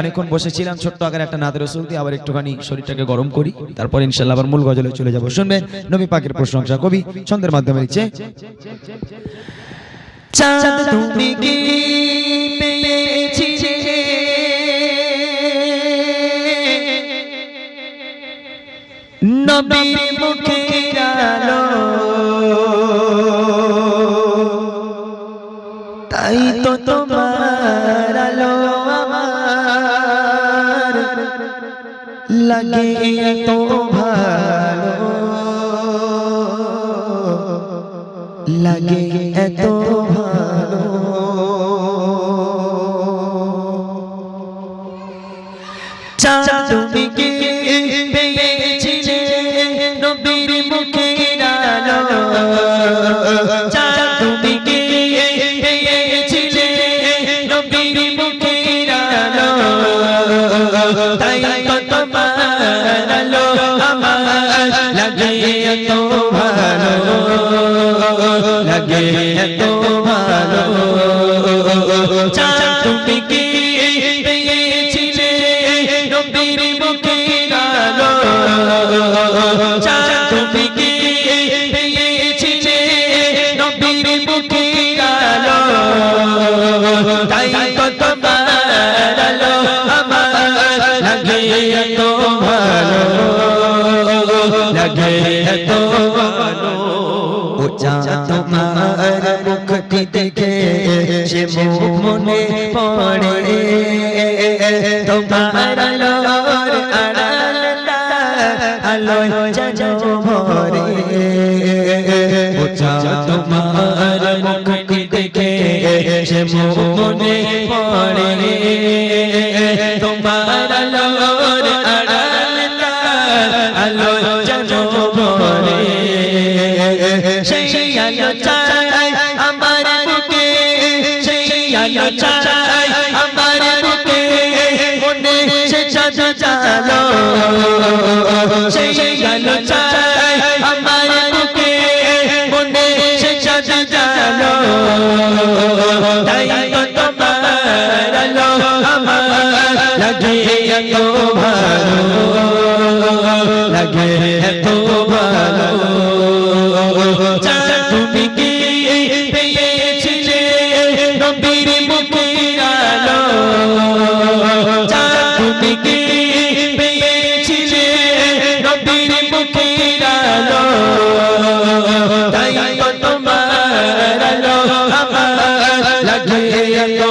অনেকক্ষণ বসেছিলাম, ছোট্ট একটা নাদের রসুল দিয়ে আবার একটুখানি শরীরটাকে গরম করি, তারপর ইনশাল্লাহ আবার মূল গজলে চলে যাব। শুনবেন নবী পাকের প্রশংসা কবি, ছন্দের মাধ্যমে তাই তো তোমার লাগে এত ভালো। লাগে এত ভালো তুমি কি পেয়েছিলে নবীর মুখের আলো। তোমার মুখটি দেখে মুখ মনে পড়ে তোমার তোমার মুখটি দেখে মনে পড়ে চাই, আমার বুকে মনে সে চাঁদ জালো সেই আলো চাই, আমার বুকে মনে সে চাঁদ জালো তাই তো তোমার আলো আমার লাগে এত ভালো। লাগে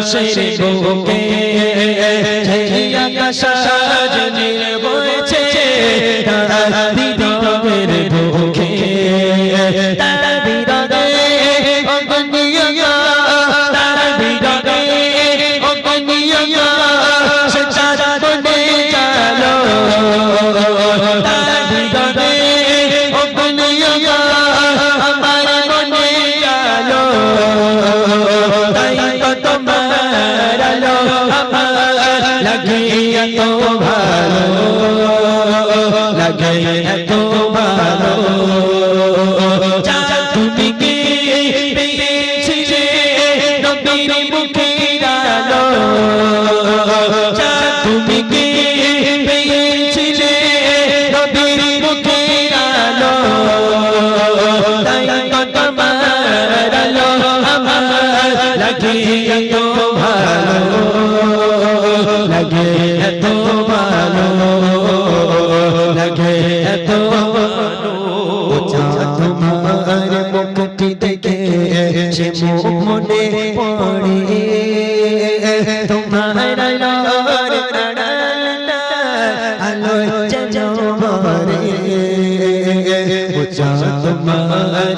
আকাশে গোকে তোমার আলো আমার লাগে এত ভালো লাগে এত মনে পড়ে। তোমার আলো ভরে। তোমার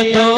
লাগে